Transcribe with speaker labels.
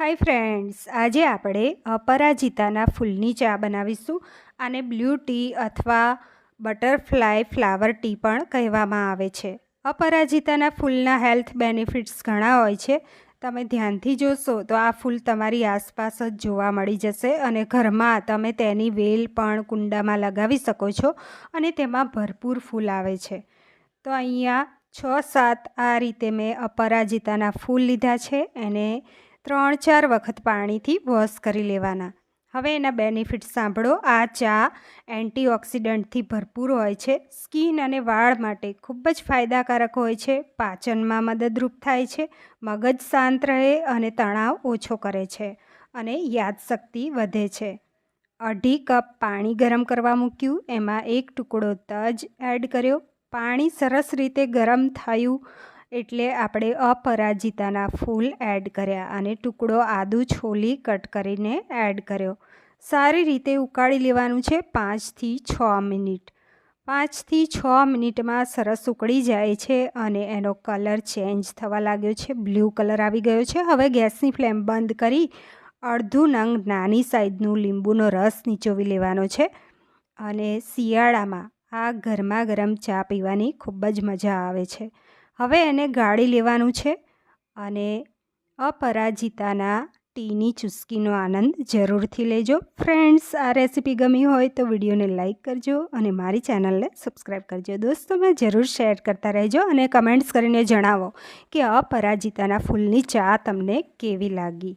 Speaker 1: Hi friends, આજે આપણે અપરાજિતાના ફૂલની ચા બનાવીશું આને બ્લુ ટી અથવા બટરફ્લાય ફ્લાવર ટી પણ કહેવામાં આવે છે. અપરાજિતાના ફૂલના હેલ્થ બેનિફિટ્સ ઘણા હોય છે. તમે ધ્યાનથી જોશો તો આ ફૂલ તમારી આસપાસ જ જોવા મળી જશે અને ઘરમાં તમે તેની વેલ પણ કુંડામાં લગાવી શકો છો અને તેમાં ભરપૂર ફૂલ આવે છે. તો અહીંયા છ સાત આ રીતે મેં અપરાજિતાના ફૂલ લીધા છે. એને ત્રણ ચાર વખત પાણીથી વોશ કરી લેવાના. હવે એના બેનિફિટ સાંભળો. આ ચા એન્ટીઓક્સિડન્ટથી ભરપૂર હોય છે. સ્કિન અને વાળ માટે ખૂબ જ ફાયદાકારક હોય છે. પાચનમાં મદદરૂપ થાય છે. મગજ શાંત રહે અને તણાવ ઓછો કરે છે અને યાદશક્તિ વધે છે. અઢી કપ પાણી ગરમ કરવા મૂક્યું. એમાં એક ટુકડો તજ એડ કર્યો. પાણી સરસ રીતે ગરમ થયું એટલે આપણે અપરાજિતાના ફૂલ એડ કર્યા અને ટુકડો આદુ છોલી કટ કરીને એડ કર્યો. સારી રીતે ઉકાળી લેવાનું છે પાંચથી છ મિનિટ. પાંચથી છ મિનિટમાં સરસ ઉકળી જાય છે અને એનો કલર ચેન્જ થવા લાગ્યો છે. બ્લુ કલર આવી ગયો છે. હવે ગેસની ફ્લેમ બંધ કરી અડધું નંગ નાની સાઈઝનું લીંબુનો રસ નીચોવી લેવાનો છે અને શિયાળામાં આ ગરમા ગરમ ચા પીવાની ખૂબ જ મજા આવે છે. હવે એને ગાળી લેવાનું છે અને અપરાજિતાના ટીની ચુસ્કીનો આનંદ જરૂરથી લેજો. ફ્રેન્ડ્સ આ રેસીપી ગમી હોય તો વિડીયોને લાઇક કરજો અને મારી ચેનલને સબસ્ક્રાઈબ કરજો. દોસ્તોમાં જરૂર શેર કરતા રહેજો અને કમેન્ટ્સ કરીને જણાવો કે અપરાજિતાના ફૂલની ચા તમને કેવી લાગી?